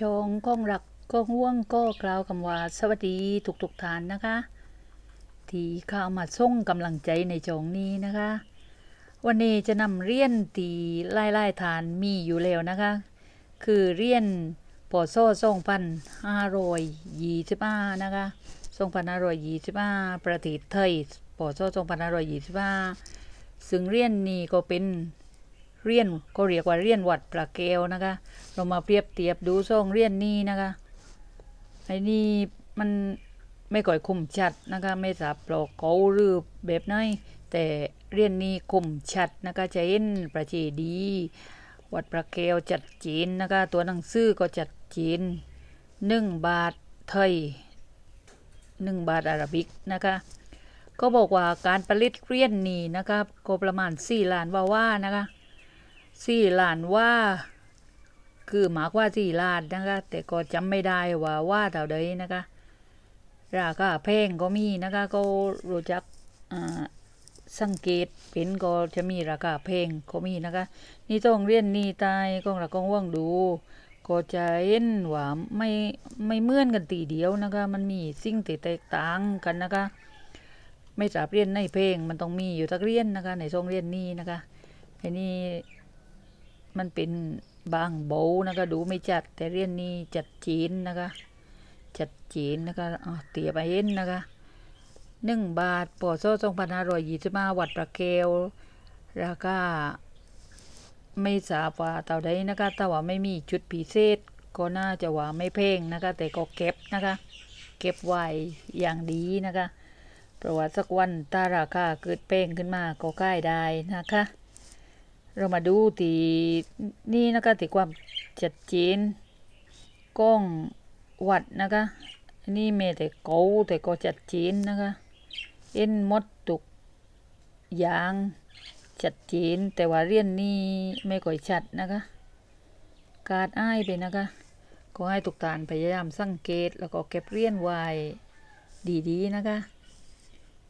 ชงก้องรักก็ห่วงก็กล่าวคำว่าสวัสดีทุกทุกๆท่านนะคะ ที่เข้ามาส่งกำลังใจในชงนี้นะคะ วันนี้จะนำเรียนตีไล่ไล่ทานมีอยู่แล้วนะคะ คือเรียนปอโซ่ส่งพันห้าร้อยยี่สิบห้านะคะส่งพันห้าร้อยยี่สิบห้าประเทศไทยปอโซ่ส่งพันห้าร้อยยี่สิบห้าซึ่งเรียนนี้ก็เป็น เรียนก็เรียกว่าเรียนวัดปลาแก้วนะคะ เรามาเปรียบเทียบดูส่งเรียนนี้นะคะไอ้นี่มันไม่ก่อยคมชัดนะคะ ไม่ทราบปลอกเขาหรือแบบไหนแต่เรียนนี้คมชัดนะคะจะเห็นประเจดี วัดพระแก้วจัดจีนนะคะ ตัวหนังสือก็จัดจีนหนึ่งบาทไทยหนึ่งบาทอาราบิกนะคะ ก็บอกว่าการผลิตเรียนนี้นะคะก็ประมาณสี่ล้านว่าว่านะคะ สี่ล้านว่า คือหมากว่าสี่ล้านนะคะ แต่ก็จำไม่ได้ว่าว่าเท่าใดนะคะ ราคาแพงก็มีนะคะ ก็รู้จักสังเกตเป็นก็จะมีราคาแพงก็มีนะคะ นี่ต้องเรียนนี่ตายกองละกองว่างดูก็จะเห็นว่าไม่ไม่เมื่อนกันตีเดียวนะคะ มันมีสิ่งแตกต่างกันนะคะ ไม่ทราบเรียนในเพลงมันต้องมีอยู่ทักเรียนนะคะ ในช่องเรียนนี้นะคะไอ้นี่ มันเป็นบางโบนะคะดูไม่จัดแต่เรียนนี้จัดจีนนะคะจัดจีนนะคะเตียไปเห็นนะคะหนึ่งบาทปอโซ่สองพันห้าร้อยยี่สิบห้าวัดประเกวราคาไม่ทราบว่าเท่าใดนะคะแต่ว่าไม่มีจุดพิเศษก็น่าจะว่าไม่แพงนะคะ แต่ก็เก็บนะคะ เก็บไว้อย่างดีนะคะเพราะว่าสักวันถ้าราคาเกิดเป้งขึ้นมาก็ใกล้ได้นะคะ เรามาดูตีนี่นะคะตีความจัดจีนกล้องวัดนะคะนี่เมแต่เกาแต่ก็จัดจีนนะคะเอ็นมดตุกยางจัดจีนแต่ว่าเรียนนี่ไม่ค่อยชัดนะคะการอ้ายไปนะคะก็ให้ทุกท่านพยายามสังเกตแล้วก็เก็บเรียนไว้ดีๆนะคะ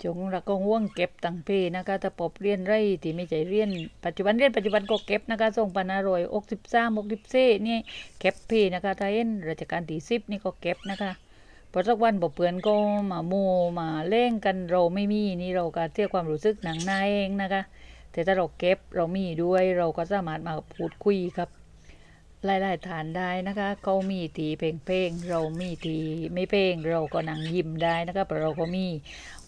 จงรักก็ห่วงเก็บตังเพนะคะถ้าปบเรียนไรที่ไม่ใจเรียน ปัจจุบันเรียนปัจจุบันก็เก็บนะคะส่งปันอร่อยอกสิบสามอกสิบเซ่นี่เก็บเพนะคะถ้าเห็นราชการที่สิบนี่ก็เก็บนะคะพอสักวันบอกเพื่อนก็มาโมมาเล่งกันเราไม่มีนี่เราก็เทียบความรู้สึกหนังหน้าเองนะคะ แต่ถ้าเราเก็บเรามีด้วยเราก็สามารถมาพูดคุยครับ ไล่ๆฐานได้นะคะเขามีตีเพลงเพลงๆเรามีตีไม่เพลงเราก็นั่งยิ้มได้นะคะเพราะเราก็มี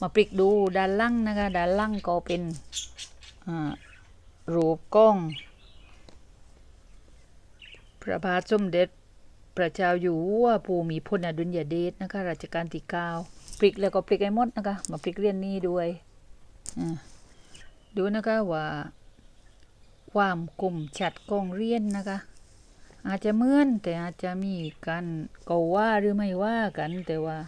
มาปลิกดูด้านล่างนะคะด้านล่างก็เป็นรูปกล้อง พระบาทสมเด็จพระเจ้าอยู่หัวภูมิพลอดุลยเดชนะคะรัชกาลที่เก้าปลิกแล้วก็ปลิกไอ้หมดนะคะมาปลิกเรียนนี้ด้วยดูนะคะว่าความคมชัดกล้องเรียนนะคะ อาจจะเมื่อนแต่อาจจะมีกันก็ว่าหรือไม่ว่ากันแต่ว่า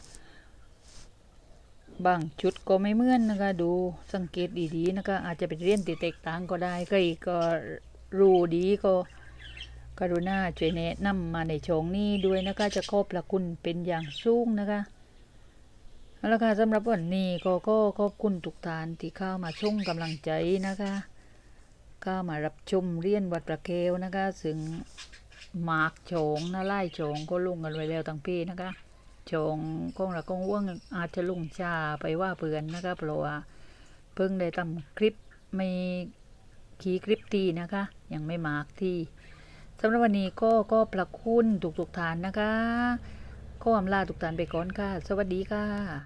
บางชุดก็ไม่เมื่อนนะคะ ดูสังเกตดีๆนะคะ อาจจะเป็นเรียนที่แตกต่างก็ได้ใครก็รู้ดีก็กรุณาช่วยแนะนำมาในช่องนี้ด้วยนะคะ จะขอบพระคุณเป็นอย่างสูงนะคะเอาละค่ะสำหรับวันนี้ก็ก็ขอบคุณทุกท่านที่เข้ามาชมกำลังใจนะคะ เข้ามารับชมเรียนวัดประเกวนะคะ ซึ่ง มากโฉงนะไล่โฉงก็ลุงกันไว้แล้วทั้งพี่นะคะโฉงคงละคงว่วงอาจจะลุงชาไปว่าเพื่อนนะคะเพราะว่าเพิ่งได้ทำคลิปไม่ขี่คลิปทีนะคะ ยังไม่หมากที่สำหรับวันนี้ก็ก็ประคุณทุกๆทานนะคะก็อำลาทุกทานไปก่อนค่ะ สวัสดีค่ะ